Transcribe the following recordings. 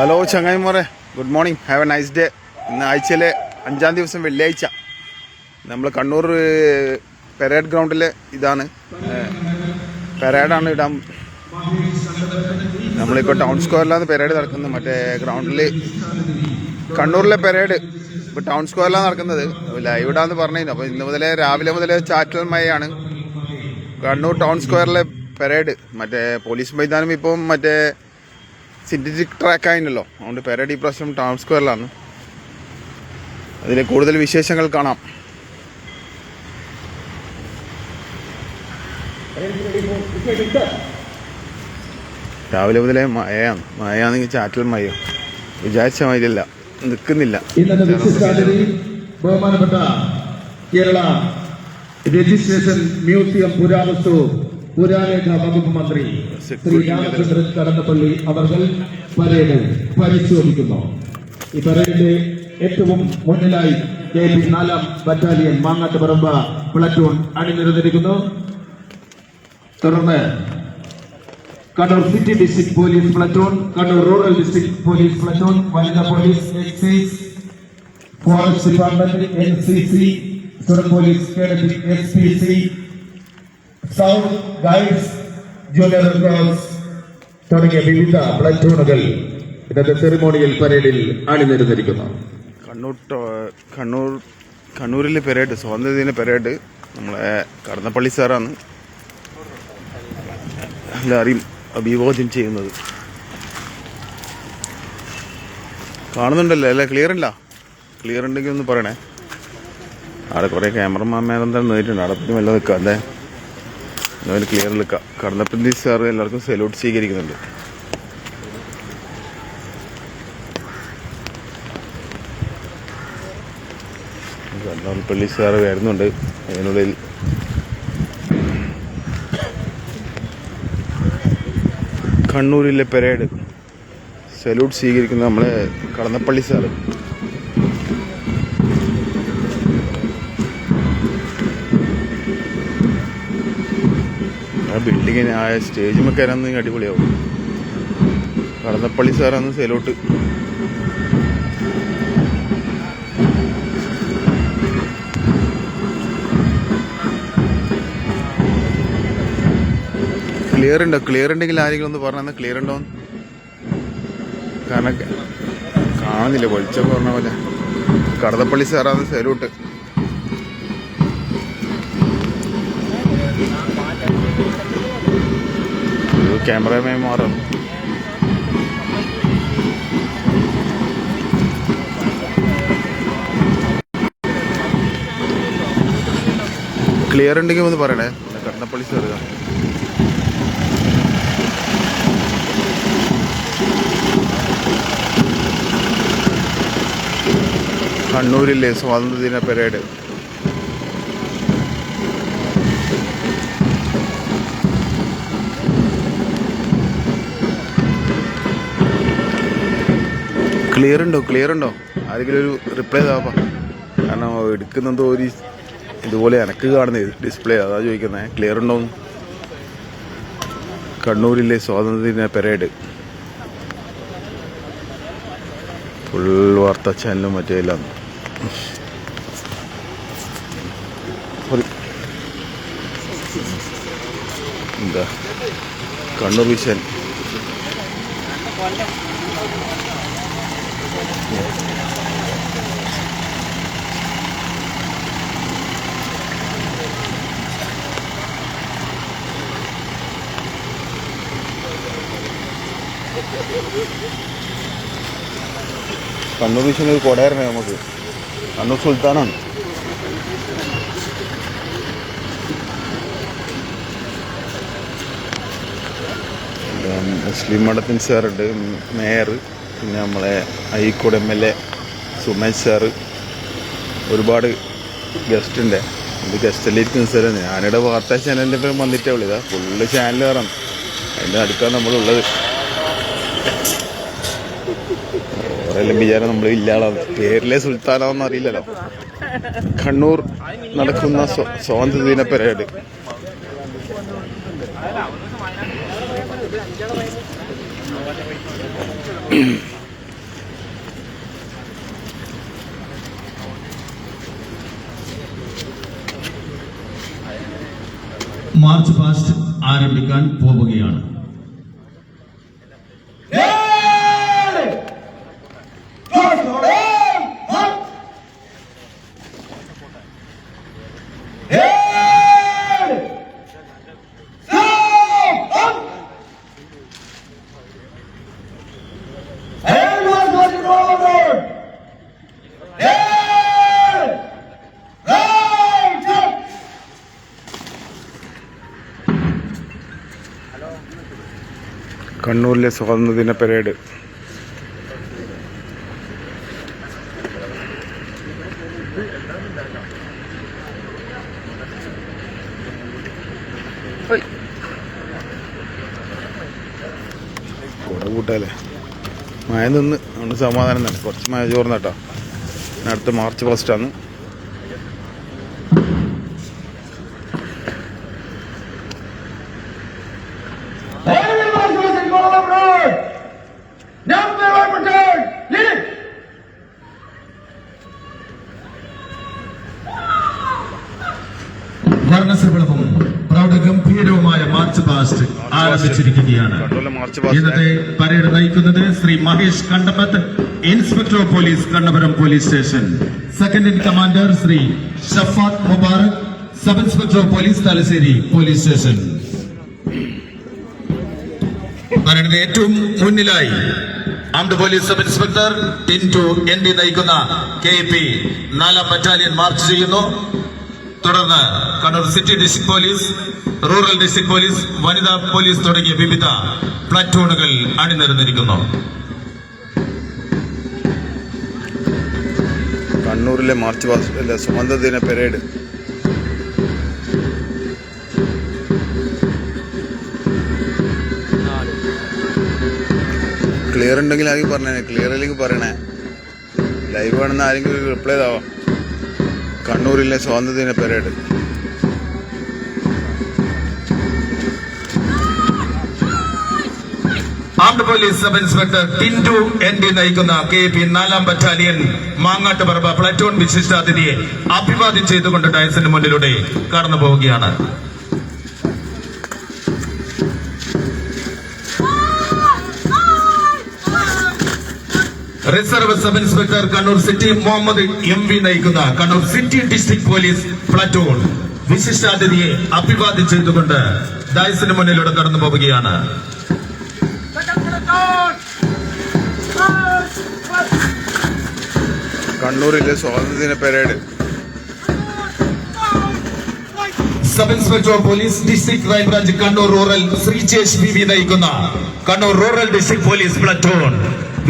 Hello ചങ്ങായിമോറെ good morning have a nice day ഇന്ന് ആഴ്ചയിലെ അഞ്ചാം ദിവസം വെള്ളിയാഴ്ച. നമ്മൾ കണ്ണൂർ പെരേഡ് ഗ്രൗണ്ടിലെ ഇതാണ്. പെരേഡാണ് ഇടാൻ. നമ്മളിപ്പോൾ ടൗൺ സ്ക്വയറിലാണ് പെരേഡ് നടക്കുന്നത്. മറ്റേ ഗ്രൗണ്ടിൽ കണ്ണൂരിലെ പെരേഡ് ഇപ്പോൾ ടൗൺ സ്ക്വയറിലാണ് നടക്കുന്നത്. ലൈവ് ഇടാന്ന് പറഞ്ഞിരുന്നു. അപ്പോൾ ഇന്ന് മുതലേ രാവിലെ മുതലേ ചാറ്റൽ മഴയാണ്. കണ്ണൂർ ടൗൺ സ്ക്വയറിലെ പെരേഡ് മറ്റേ പോലീസ് മൈതാനം ഇപ്പം മറ്റേ സിന്തറ്റിക് ട്രാക്ക് ആയിരുന്നല്ലോ അതുകൊണ്ട് പേരടി പ്രാവശ്യം ടൗൺ സ്ക്വയറിലാണ് അതിലെ കൂടുതൽ വിശേഷങ്ങൾ കാണാം. രാവിലെ മുതലേ മഴയാണ് മഴയാണെങ്കിൽ ചാറ്റൽ മഴയോ? വിചാരിച്ച മഴയില്ല നിൽക്കുന്നില്ല ബഹുമാനപ്പെട്ട കേരള രജിസ്ട്രേഷൻ മ്യൂസിയം പുരാവസ്തു പുരാരേഖ വകുപ്പ് മന്ത്രി ശ്രീ രാമചന്ദ്രൻ കടന്നപ്പള്ളി അവർ പരേഡ് പരിശോധിക്കുന്നു. ഈ പരേഡിന്റെ ഏറ്റവും മുന്നിലായി കെ പി നാലാം ബറ്റാലിയൻ മാങ്ങാട്ടുപറമ്പ് പ്ലറ്റൂൺ അണിനിരന്നിരിക്കുന്നു. തുടർന്ന് Kannur city district police platoon Kannur rural district police platoon വനിതാ police excise forest department N C C police cadet S P C sound guides junior cross തുടങ്ങിയ വിവിധ പ്ലറ്റൂണുകൾ ഇന്നത്തെ സെറിമോണിയൽ പരേഡിൽ അണിനിരന്നിരിക്കുന്നു. കണ്ണൂർ കണ്ണൂർ കണ്ണൂരിലെ parade സ്വാതന്ത്ര്യദിന പെരേഡ് നമ്മളെ കടന്നപ്പള്ളി സാറാണ്. എല്ലാവരെയും അഭിവാദ്യം ചെയ്യുന്നത്. കാണുന്നുണ്ടല്ലോ അല്ലേ? ക്ലിയർ ഇല്ല ക്ലിയർ ഉണ്ടെങ്കിൽ ഒന്ന് പറയണേ. അവിടെ കുറേ ക്യാമറമാൻ മേലെന്താ അവിടെ പിന്നെ നിൽക്കാം അല്ലേ? എന്നാലും ക്ലിയർ എടുക്കാം കടന്നപ്പന്തി സാർ എല്ലാവർക്കും സല്യൂട്ട് സ്വീകരിക്കുന്നുണ്ട്. കണ്ണൂർപ്പള്ളി സാറ് വരുന്നുണ്ട്. അതിനുള്ളിൽ കണ്ണൂരിലെ പെരേഡ് സല്യൂട്ട് സ്വീകരിക്കുന്ന നമ്മളെ കടന്നപ്പള്ളി സാറ് ബിൽഡിങ്ങിന് ആ സ്റ്റേജ് കയറാന്ന് അടിപൊളിയാവും. കടന്നപ്പള്ളി സാറാന്ന് സെലോട്ട് ക്ലിയർ ഉണ്ടോ? ക്ലിയർ ഉണ്ടെങ്കിൽ ആരെങ്കിലും ഒന്ന് പറഞ്ഞാൽ ക്ലിയർ ഉണ്ടോ കാരണം കാണുന്നില്ല വെളിച്ചം പറഞ്ഞ പോലെ. കടതപ്പള്ളി സാറാന്ന് സല്യൂട്ട് ക്യാമറമാൻ മാറും. ക്ലിയർ ഉണ്ടെങ്കിൽ ഒന്ന് പറയണേ. കടന്നപ്പള്ളി സാറ് കണ്ണൂരിലെ സ്വാതന്ത്ര്യദിന പരേഡ് ക്ലിയർ ഉണ്ടോ? ക്ലിയർ ഉണ്ടോ? ആരെങ്കിലും ഒരു റിപ്ലൈ താപ്പാ കാരണം എടുക്കുന്നത് ഒരു ഇതുപോലെ എനക്ക് കാണുന്നത് ഡിസ്പ്ലേ അതാ ചോദിക്കുന്നത് ക്ലിയർ ഉണ്ടോ കണ്ണൂരിലെ സ്വാതന്ത്ര്യദിന പരേഡ് ഫുൾ വാർത്താ ചാനലും മറ്റേ എല്ലാം. എന്താ? കണ്ണൂർ വിഷൻ. കണ്ണൂർ വിഷൻ ഒരു കൊടയായിരുന്നു നമുക്ക്. കണ്ണൂർ സുൽത്താനാണ്. മുസ്ലിം മഠത്തിൻ സാറുണ്ട് മേയർ പിന്നെ നമ്മളെ Azhikode M L A Sumesh sir. ഒരുപാട് ഗസ്റ്റ് ഉണ്ട്. ഇത് ഗസ്റ്റെല്ലാം ഇരിക്കുന്ന സ്ഥലം ഞാനിവിടെ വാർത്താ ചാനലിന്റെ പേര് വന്നിട്ടേ ഉള്ളൂ. ഇതാ ഫുള്ള് ചാനൽ കയറാം അതിന്റെ അടുത്താണ് നമ്മളുള്ളത്. എല്ലാം വിചാരം നമ്മൾ ഇല്ലാളാണ് പേരിലെ സുൽത്താനാന്ന് അറിയില്ലല്ലോ. കണ്ണൂർ നടക്കുന്ന സ്വാതന്ത്ര്യദിന പരേഡ്. മാർച്ച് പാസ്റ്റ് ആരംഭിക്കാൻ പോവുകയാണ്. കണ്ണൂരിലെ സ്വാതന്ത്ര്യദിന പരേഡ്. കൂടെ കൂട്ടാലേ. മഴ നിന്ന് അതുകൊണ്ട് സമാധാനം തന്നെ കുറച്ച് മഴ ചോർന്നട്ടോ. അടുത്ത മാർച്ച് ഫസ്റ്റാണ് വർണശബളവും പ്രൗഢഗംഭീരവുമായ മാർച്ച് പാസ്റ്റ് ആരംഭിച്ചിരിക്കുകയാണ്. ഇന്നത്തെ പരേഡ് നയിക്കുന്നത് Shri Mahesh Kandappath inspector police Kannapuram police station. Second in commander Shri Shafath Mubarak sub inspector police Thalassery police station. പരേഡിന് ഏറ്റവും മുന്നിലായി armed police sub inspector Tintu N D നയിക്കുന്ന K P നാലാം battalion March ചെയ്യുന്നു. തുടർന്ന് Kannur city district police rural district police വനിതാ police തുടങ്ങിയ വിവിധ പ്ലാറ്റൂണുകൾ അണിനിരന്നിരിക്കുന്നു. കണ്ണൂരിലെ മാർച്ച് പാസ്റ്റ് അല്ല ദിന പരേഡ്. ക്ലിയർ ഉണ്ടെങ്കിൽ ആരെങ്കിലും പറഞ്ഞേ ക്ലിയർ അല്ലെങ്കിൽ പറയണേ. ലൈവ് ആണെന്ന് ആരെങ്കിലും റിപ്ലൈ ചെയ്താവാം? കണ്ണൂരിലെ സ്വാതന്ത്ര്യദിന parade. Armed police sub inspector Tintu N D നയിക്കുന്ന കെ പി നാലാം ബറ്റാലിയൻ മാങ്ങാട്ടുപറമ്പ പ്ലറ്റൂൺ വിശിഷ്ടാതിഥിയെ അഭിവാദ്യം ചെയ്തുകൊണ്ട് ഡയസിന് മുന്നിലൂടെ കടന്നു പോവുകയാണ് reserve sub inspector Kannur city Muhammad M V നയിക്കുന്ന Kannur city district police platoon വിശിഷ്ടാതിഥിയെ അഭിവാദ്യം ചെയ്തുകൊണ്ട് ഡയസിന് മുന്നിലൂടെ കടന്നു പോവുകയാണ്. കണ്ണൂരിലെ സ്വാതന്ത്ര്യദിന parade. Sub inspector police district crime branch Kannur rural Sreejesh B V നയിക്കുന്ന Kannur rural district police platoon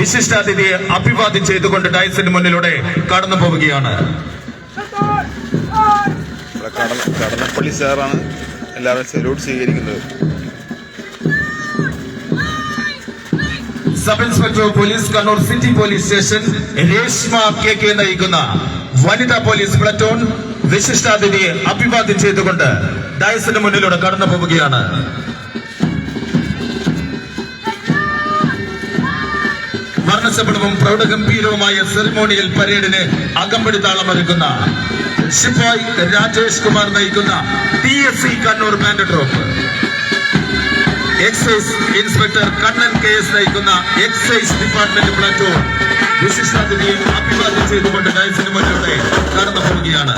വിശിഷ്ടാതിഥിയെ അഭിവാദ്യം ചെയ്തുകൊണ്ട് ഡയസിന് മുന്നിലൂടെ കടന്നു പോവുകയാണ്. ഇവിടെ കടന്നപ്പള്ളി സാറാണ് എല്ലാവരും സല്യൂട്ട് സ്വീകരിക്കുന്നത്. Sub inspector police Kannur city police station Reshma K K നയിക്കുന്ന വനിതാ പോലീസ് പ്ലറ്റോൺ വിശിഷ്ടാതിഥിയെ അഭിവാദ്യം ചെയ്തുകൊണ്ട് ഡയസിന് മുന്നിലൂടെ കടന്നു പോവുകയാണ്. വർണശബളവും പ്രൗഢഗംഭീരവുമായ സെറിമോണിയൽ പരേഡിന് അകമ്പടി താളമൊരുക്കുന്ന ശിപ്പായ് രാജേഷ് കുമാർ നയിക്കുന്ന T S C Kannur band troupe excise inspector Kannan K S നയിക്കുന്ന എക്സൈസ് ഡിപ്പാർട്ട്മെന്റ് പ്ലാറ്റൂൺ വിശിഷ്ടാതിഥിയെ അഭിവാദ്യം ചെയ്തുകൊണ്ട് ഡയസിന് മുന്നിലൂടെ കടന്നു പോവുകയാണ്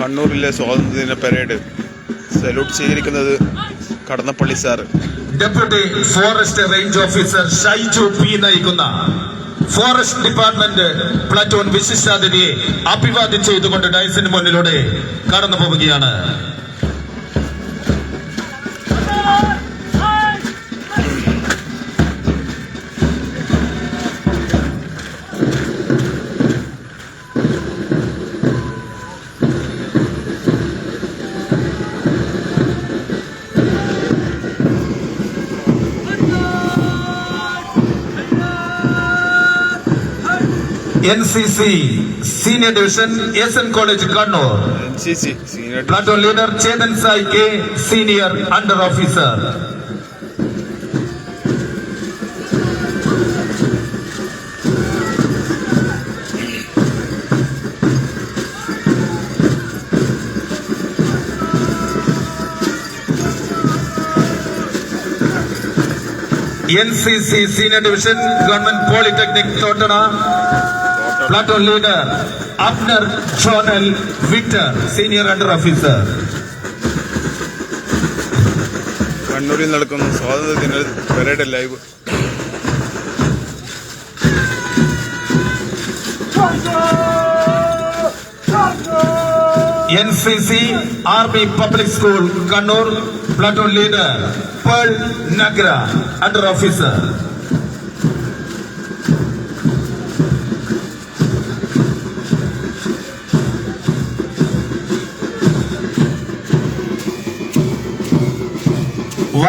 കണ്ണൂരിലെ സ്വാതന്ത്ര്യദിന പരേഡ് സല്യൂട്ട് സ്വീകരിക്കുന്നത് Kadannappally sir deputy forest range officer Shaiju P നയിക്കുന്ന ഫോറസ്റ്റ് ഡിപ്പാർട്ട്മെന്റ് പ്ലാറ്റൂൺ വിശിഷ്ടാതിഥിയെ അഭിവാദ്യം ചെയ്തുകൊണ്ട് ഡയസിന് മുന്നിലൂടെ കടന്നു പോവുകയാണ് NCC senior division SN college Kannur platoon leader Chetan Sai K senior under officer N senior C senior division government platoon leader Abner Jonal Victor senior under officer കണ്ണൂരിൽ നടക്കുന്ന സ്വാതന്ത്ര്യദിന parade live. N C C army public school Kannur platoon leader Pearl Nagra under officer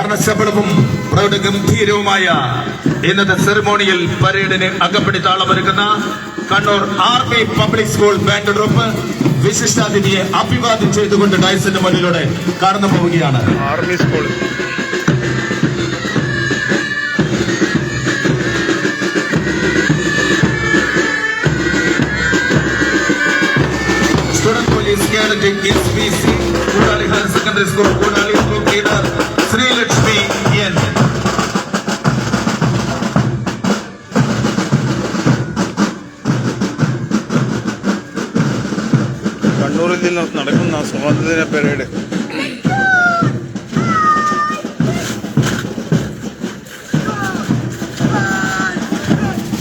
വർണശബളവും പ്രൗഢഗംഭീരവുമായ ഇന്നത്തെ സെറിമോണിയിൽ പരേഡിന് അകപ്പടി താളമൊരുക്കുന്ന Kannur army public school band troupe വിശിഷ്ടാതിഥിയെ അഭിവാദ്യം ചെയ്തുകൊണ്ട് ഡയസിന്റെ മുന്നിലൂടെ കടന്നു പോവുകയാണ്. Army school student police cadet S P C Koodali higher secondary school Koodali group leader Sreelakshmi N. കണ്ണൂരിൽ നിന്ന് നടക്കുന്ന സ്വാതന്ത്ര്യദിന parade.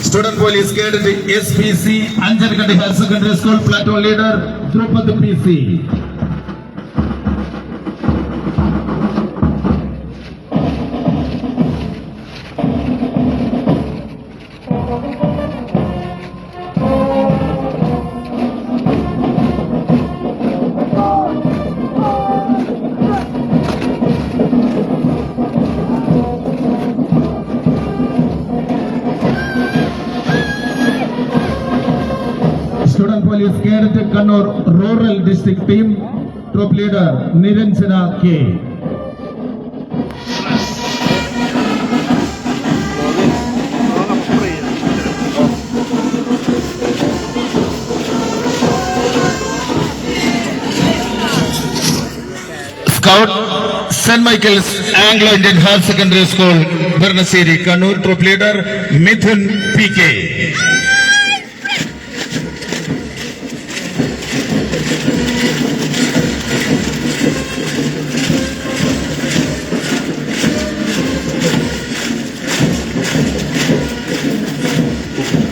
Student police cadet S P C Anjarakandy higher secondary school platoon leader Draupad P C. Police cadet Kannur rural district team troupe leader Niranjana K scout saint Michael's Anglo Indian higher secondary school Bharanassery Kannur troupe leader Mithun P K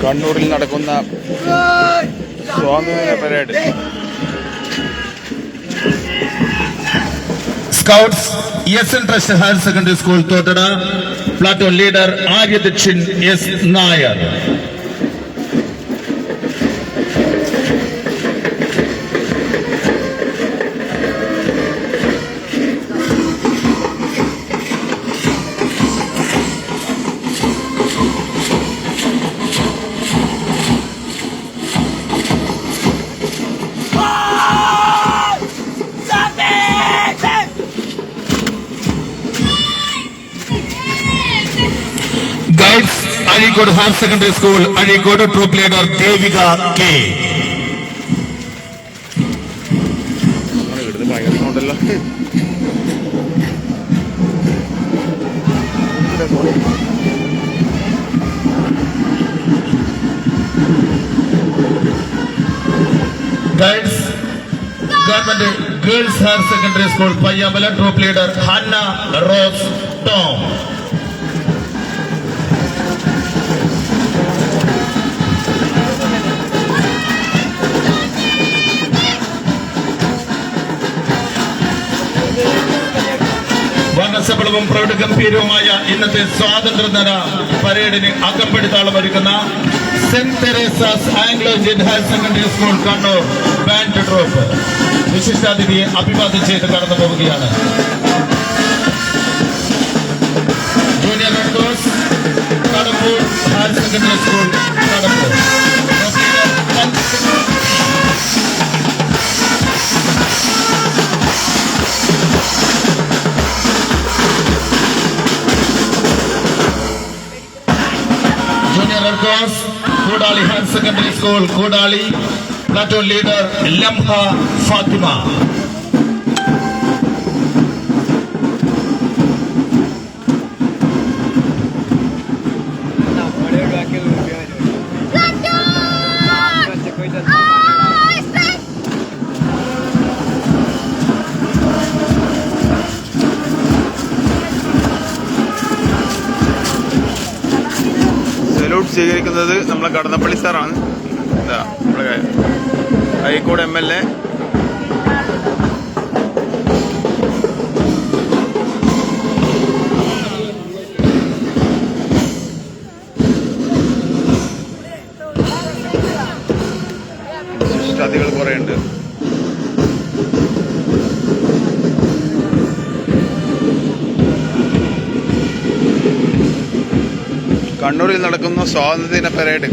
കണ്ണൂരിൽ നടക്കുന്ന സ്വാതന്ത്ര്യദിന parade. Scouts S N trust higher secondary school Thottada platoon leader Aryadakshin S Nair Azhikode higher secondary school Azhikode troupe leader Devika K ഇവിടുന്ന് ഭയങ്കര സൗണ്ടല്ലോ guides government girls higher secondary school Payyambalam troupe leader Hanna Rose Tom വർണശബളവും പ്രൗഢഗംഭീരവുമായ ഇന്നത്തെ സ്വാതന്ത്ര്യദിന പരേഡിന് അകപ്പെടുത്താളം ഒരുക്കുന്ന saint Teresa's Anglo Indian higher secondary school Kannur band troupe. വിശിഷ്ടാതിഥിയെ അഭിവാദ്യം ചെയ്ത് കടന്നു പോവുകയാണ്. Junior Kadambur higher secondary school red Koodali higher secondary school Koodali platoon leader Lamha Fathima സ്വീകരിക്കുന്നത് നമ്മളെ കടന്നപ്പള്ളി സാറാണ്. എന്താ നമ്മുടെ ഹൈക്കോടതി എം എൽ എ കണ്ണൂരിൽ നടക്കുന്ന സ്വാതന്ത്ര്യദിന പരേഡ്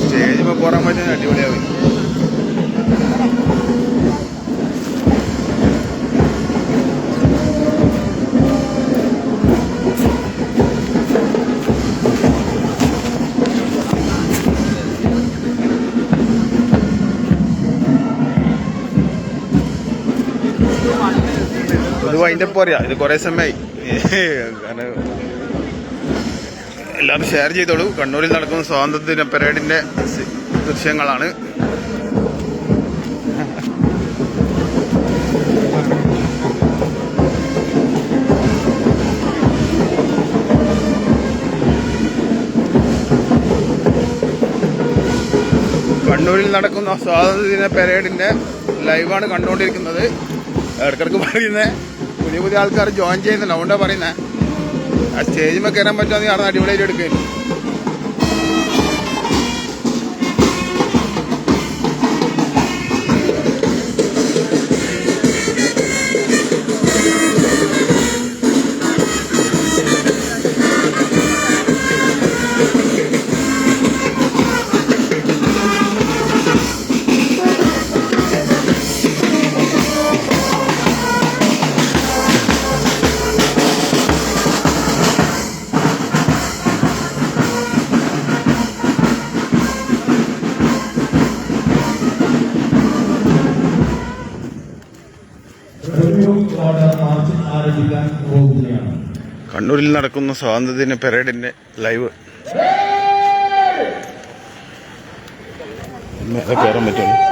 സ്റ്റേജിൽ പോരാൻ പറ്റുന്ന അടിപൊളിയാവും ഇത് അതിന്റെ പോരാ. ഇത് കുറേ സമയമായി കാരണം എല്ലാവരും ഷെയർ ചെയ്തോളൂ. കണ്ണൂരിൽ നടക്കുന്ന സ്വാതന്ത്ര്യദിന പരേഡിന്റെ ദൃശ്യങ്ങളാണ്. കണ്ണൂരിൽ നടക്കുന്ന സ്വാതന്ത്ര്യദിന പരേഡിന്റെ ലൈവാണ് കണ്ടുകൊണ്ടിരിക്കുന്നത്. ഇടക്കിടക്ക് പറയുന്നത് പുതിയ പുതിയ ആൾക്കാർ ജോയിൻ ചെയ്യുന്നുണ്ട്. അതുകൊണ്ടാണ് പറയുന്നത് ആ സ്റ്റേജിൽ കയറാൻ പറ്റുമെങ്കിൽ അവിടെ അടിപൊളിയായിട്ട് എടുക്കും. മാർച്ച് ആരംഭിക്കാൻ പോകുകയാണ്. കണ്ണൂരിൽ നടക്കുന്ന സ്വാതന്ത്ര്യദിന പരേഡിന്റെ ലൈവ്. കയറാൻ പറ്റുള്ളൂ